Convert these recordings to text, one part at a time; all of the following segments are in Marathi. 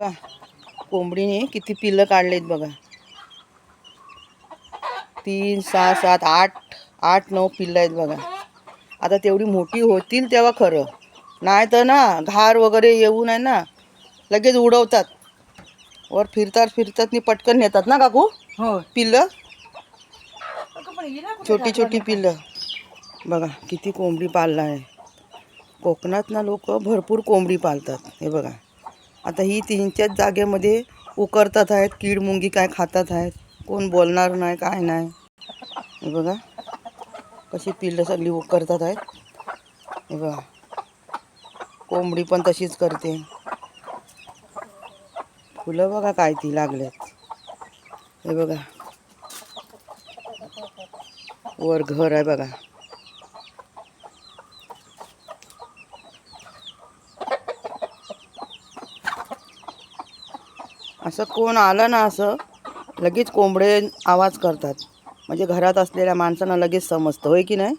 बघा कोंबडीने किती पिल्लं काढलेत बघा. तीन सहा सात आठ आठ नऊ पिल्लं आहेत बघा. आता तेवढी मोठी होतील तेव्हा खरं. नाही तर ना घार वगैरे येऊन आहे ना लगेच उडवतात. वर फिरतात फिरतात नि पटकन नेतात ना काकू? हो पिल्लं छोटी छोटी पिल्लं. बघा किती कोंबडी पाळला आहे. कोकणात ना लोक भरपूर कोंबडी पाळतात हे बघा. आता ही तीनच्याच जागेमध्ये उकरतात आहेत कीड मुंगी काय खातात आहेत कोण बोलणार नाही काय नाही. हे बघा कशी पिल्लं सगळी उकरतात आहेत. हे बघा कोंबडी पण तशीच करते. फुलं बघा काय ती लागल्यात. हे बघा वर घर आहे बघा. असं कोण आलं ना असं लगेच कोंबडे आवाज करतात. म्हणजे घरात असलेल्या माणसांना लगेच समजतं होय की नाही?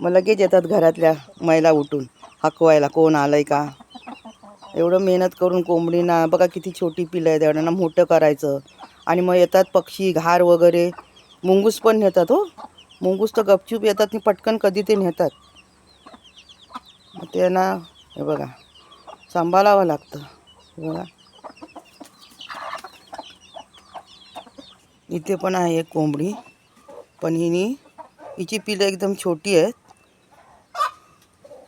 मग लगेच येतात घरातल्या महिला उठून हकवायला कोण आलं आहे का? एवढं मेहनत करून कोंबडीना बघा किती छोटी पिलं आहे त्यांना मोठं करायचं. आणि मग येतात पक्षी घार वगैरे. मुंगूस पण नेतात हो. मुंगूस तर गपचूप येतात आणि पटकन कधी ते नेतात. मग ते ना हे बघा सांभाळावं लागतं. बघा. इथे पण आहे एक कोंबडी. पण हिनी हिची पिलं एकदम छोटी आहेत.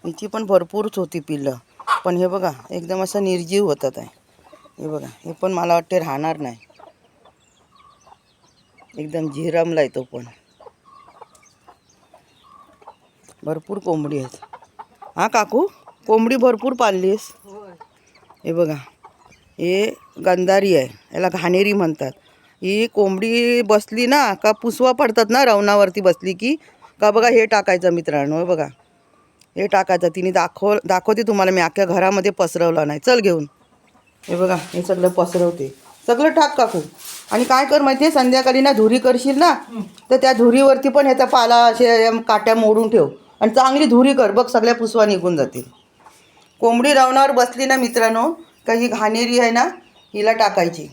हिची पण भरपूरच होती पिल्लं पण हे बघा एकदम असं निर्जीव होतात आहे. हे बघा हे पण मला वाटते राहणार नाही. एकदम झिरमला आहे तो पण. भरपूर कोंबडी आहेत. हा काकू कोंबडी भरपूर पाळलीस हे बघा हे गंधारी आहे. याला घाणेरी म्हणतात. ही कोंबडी बसली ना का पुसवा पडतात ना रवणावरती बसली की का बघा हे टाकायचं मित्रांनो हे बघा. हे टाकायचं तिने दाखव दाखवते तुम्हाला मी अख्ख्या घरामध्ये पसरवलं नाही. चल घेऊन. हे बघा हे सगळं पसरवते. सगळं टाक काकू. आणि काय कर माहिती आहे संध्याकाळी ना धुरी करशील ना तर त्या धुरीवरती पण ह्याचा पाला असे काट्या मोडून ठेव. आणि चांगली धुरी कर बघ सगळ्या पुसवा निघून जातील. कोंबडी रावणावर बसली ना मित्रांनो का ही घाणेरी आहे ना हिला टाकायची.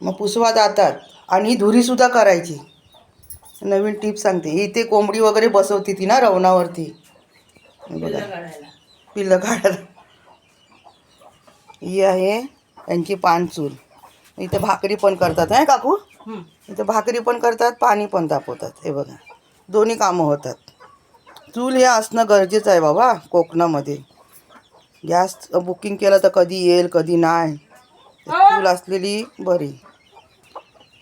मग पुसवा जातात आणि ही धुरीसुद्धा करायची. नवीन टीप सांगते. इथे कोंबडी वगैरे बसवती ती ना रवणावरती. बघा. पिल्लं काढायला. ही आहे यांची पानचूल. इथे भाकरी पण करतात आहे काकू? इथे भाकरी पण करतात पाणी पण तापवतात. हे बघा. दोन्ही कामं होतात. चूल हे असणं गरजेचं आहे बाबा कोकणामध्ये. गॅस बुकिंग केलं तर कधी येईल कधी नाही. चूल असलेली बरी.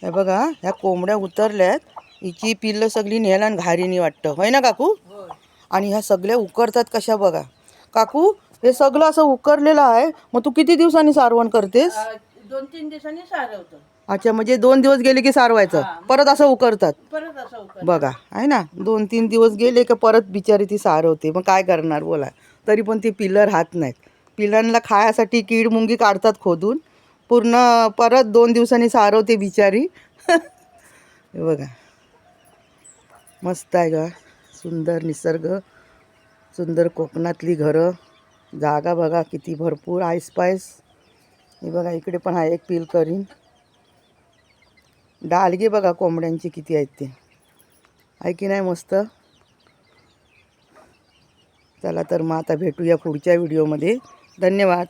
हे बघा ह्या कोंबड्या उतरल्यात. हिची पिल्लं सगळी नेला आणि घारीनी वाटतं. होय ना काकू? आणि ह्या सगळ्या उकरतात कशा बघा. काकू हे सगळं असं उकरलेलं आहे. मग तू किती दिवसांनी सारवण करतेस? दोन तीन दिवसांनी सारवतो. अच्छा म्हणजे दोन दिवस गेले की सारवायचं? परत असं उकरतात? परत असं बघा आहे ना? दोन तीन दिवस गेले का परत बिचारी ती सारवते. मग काय करणार बोला. तरी पण ती पिल्लं राहत नाहीत. पिल्लांना खायासाठी कीड मुंगी काढतात खोदून. पूर्ण परत दोन दिवसांनी सारवते बिचारी. हे बघा. मस्त आहे का सुंदर निसर्ग. सुंदर कोकणातली घरं. जागा बघा किती भरपूर आईस पायस हे बघा इकडे पण आहे एक पील करीन. डालगे बघा कोंबड्यांची किती आहेत ते. आहे की नाही मस्त? चला तर मग आता भेटूया पुढच्या व्हिडिओमध्ये धन्यवाद.